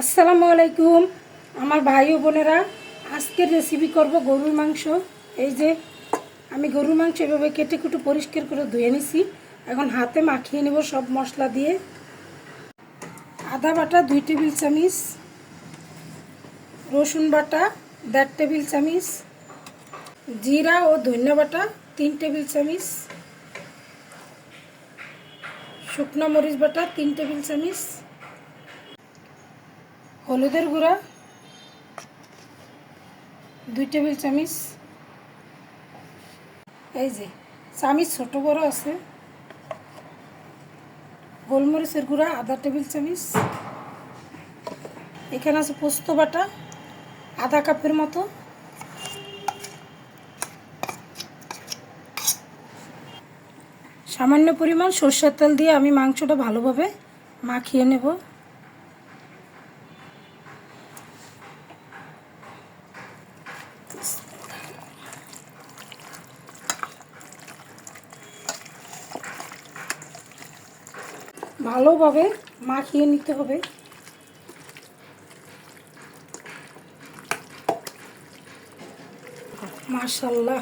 আসসালামু আলাইকুম। আমার ভাই ও বোনেরা, আজকের রেসিপি করব গরুর মাংস। এই যে, আমি গরুর মাংস এভাবে কেটে কুটে পরিষ্কার করে ধুয়ে নিছি। এখন হাতে মাখিয়ে নেব সব মশলা দিয়ে। আদা বাটা দুই টেবিল চামিচ, রসুন বাটা দেড় টেবিল চামিচ, জিরা ও ধনিয়া বাটা তিন টেবিল চামিচ, শুকনো মরিচ বাটা তিন টেবিল চামিচ হলুদের গুঁড়া, দুই টেবিল চামিচ। এই যে, চামিচ ছোট বড় আছে। গোলমরিচের গুঁড়া, আধা টেবিল চামিচ। এখানে আছে পোস্ত বাটা, আধা কাপের মতো। সামান্য পরিমাণ সর্ষের তেল দিয়ে আমি মাংসটা ভালোভাবে মাখিয়ে নেব। ভালোভাবে মাখিয়ে নিতে হবে। মাশাল্লাহ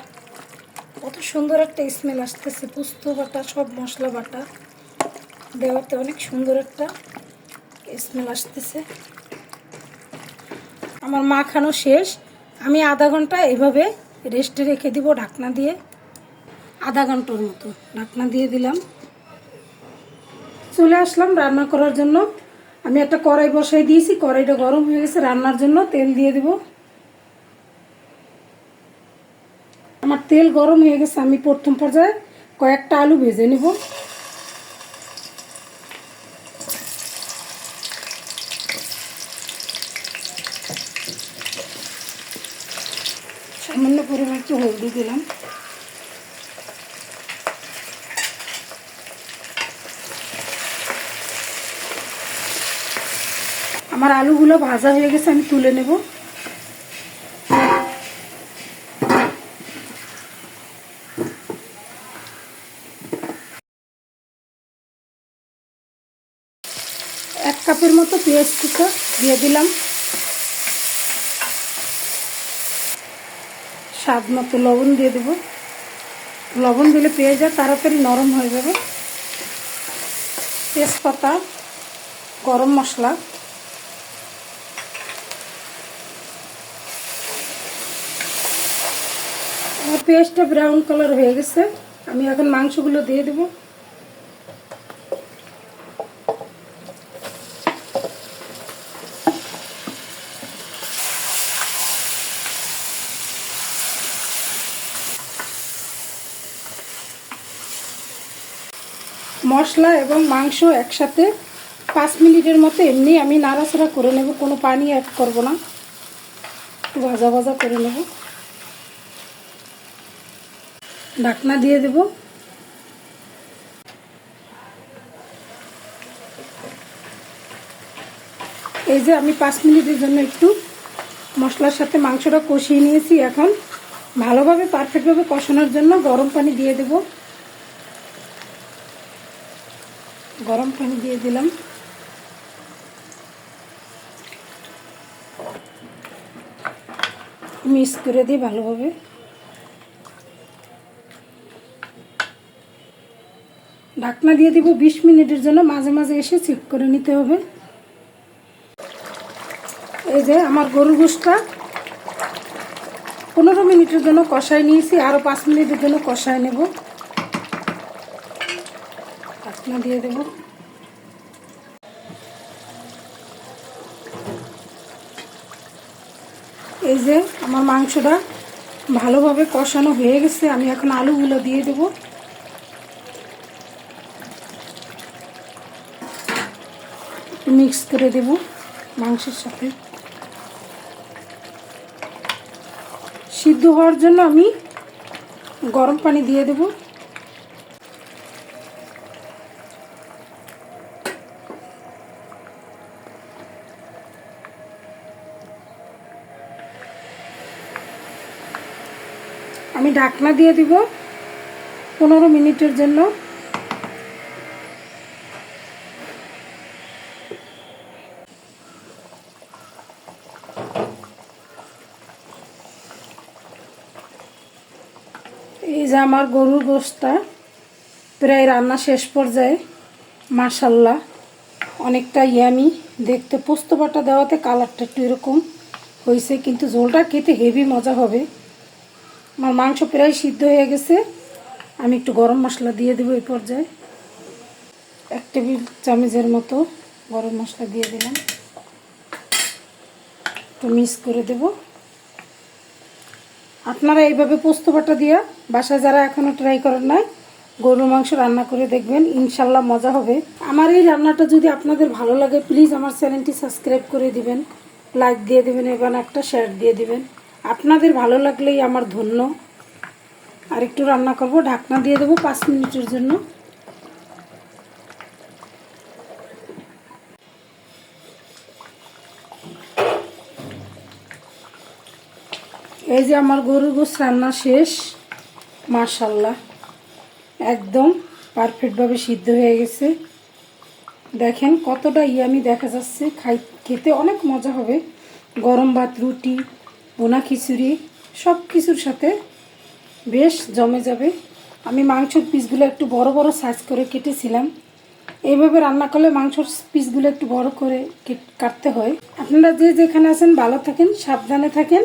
কত সুন্দর একটা স্মেল আসতেছে। পোস্ত বাটা, সব মশলা বাটা দেওয়াতে অনেক সুন্দর একটা স্মেল আসতেছে। আমার মাখানো শেষ। আমি আধা ঘণ্টা এভাবে রেস্টে রেখে দিব ঢাকনা দিয়ে। আধা ঘণ্টার মতো ঢাকনা দিয়ে দিলাম। চলে আসলাম রান্না করার জন্য। আমি একটা কড়াই বসাই দিয়েছি, কড়াইটা গরম হয়ে গেছে, রান্নার জন্য তেল দিয়ে দেব। আমার তেল গরম হয়ে গেছে, আমি প্রথম পর্যায়ে কয়েকটা আলু ভেজে নেব। সামান্য পরিমাণ একটু হলদি দিলাম। আমার আলুগুলো ভাজা হয়ে গেছে, আমি তুলে নেব। এক কাপের মতো পেঁয়াজ কুচো দিয়ে দিলাম। স্বাদ মতো লবণ দিয়ে দেব। লবণ দিলে পেঁয়াজটা তাড়াতাড়ি নরম হয়ে যাবে। তেজপাতা, গরম মশলা আমার পেঁয়াজটা ব্রাউন কালার হয়ে গেছে। আমি এখন মাংসগুলো দিয়ে দেব। মশলা এবং মাংস একসাথে পাঁচ মিনিটের মতো এমনি আমি নাড়াচাড়া করে নেব। কোনো পানি অ্যাড করব না। ভাজা ভাজা করে নেব। ঢাকনা দিয়ে দেব। এই যে আমি পাঁচ মিনিটের জন্য একটু মশলার সাথে মাংসটা কষিয়ে নিয়েছি এখন। ভালোভাবে পারফেক্টভাবে কষানোর জন্য গরম পানি দিয়ে দেব। গরম পানি দিয়ে দিলাম। মিক্স করে দিই ভালোভাবে। ঢাকনা দিয়ে দিব বিশ মিনিটের জন্য, মাঝে মাঝে এসে চেক করে নিতে হবে। এই যে আমার গরুর গোষ্ঠটা পনেরো মিনিটের জন্য কষায় নিয়েছি আরও পাঁচ মিনিটের জন্য কষায় নেব। ঢাকনা দিয়ে দেব। এই যে আমার মাংসটা ভালোভাবে কষানো হয়ে গেছে, আমি এখন আলুগুলো দিয়ে দেবো। মিক্স করে দেব মাংসের সাথে। সিদ্ধ হওয়ার জন্য আমি গরম পানি দিয়ে দেব। আমি ঢাকনা দিয়ে দিব পনেরো মিনিটের জন্য। যে আমার গরুর গোশটা প্রায় রান্না শেষ পর্যায়ে মার্শাল্লাহ অনেকটা ইয়ামি। দেখতে পোস্ত বাটা দেওয়াতে কালারটা একটু এরকম হয়েছে, কিন্তু ঝোলটা খেতে হেভি মজা হবে। আমার মাংস প্রায় সিদ্ধ হয়ে গেছে। আমি একটু গরম মশলা দিয়ে দেবো এই পর্যায়ে। এক টেবিল চামচের মতো গরম মশলা দিয়ে দিলাম। একটু মিক্স করে দেব। আপনারা এইভাবে পোস্ত বাটা দিয়া বাসায় যারা এখনও ট্রাই করেন নাই, গরুর মাংস রান্না করে দেখবেন, ইনশাল্লাহ মজা হবে। আমার এই রান্নাটা যদি আপনাদের ভালো লাগে প্লিজ আমার চ্যানেলটি সাবস্ক্রাইব করে দিবেন লাইক দিয়ে দেবেন, এবং একটা শেয়ার দিয়ে দিবেন। আপনাদের ভালো লাগলেই আমার ধন্য। আর একটু রান্না করব, ঢাকনা দিয়ে দেবো পাঁচ মিনিটের জন্য। এই যে আমার গরুর গোস রান্না শেষ মার্শাল্লাহ একদম পারফেক্টভাবে সিদ্ধ হয়ে গেছে। দেখেন কতটা ইয়ামি দেখা যাচ্ছে, খাই, খেতে অনেক মজা হবে। গরম ভাত, রুটি বোনা খিচুড়ি সব কিছুর সাথে বেশ জমে যাবে। আমি মাংসর পিসগুলো একটু বড় বড় সাইজ করে কেটেছিলাম। এইভাবে রান্না করলে মাংসর পিসগুলো একটু বড় করে কেট- কাটতে হয়। আপনারা যে যেখানে আছেন ভালো থাকেন, সাবধানে থাকেন।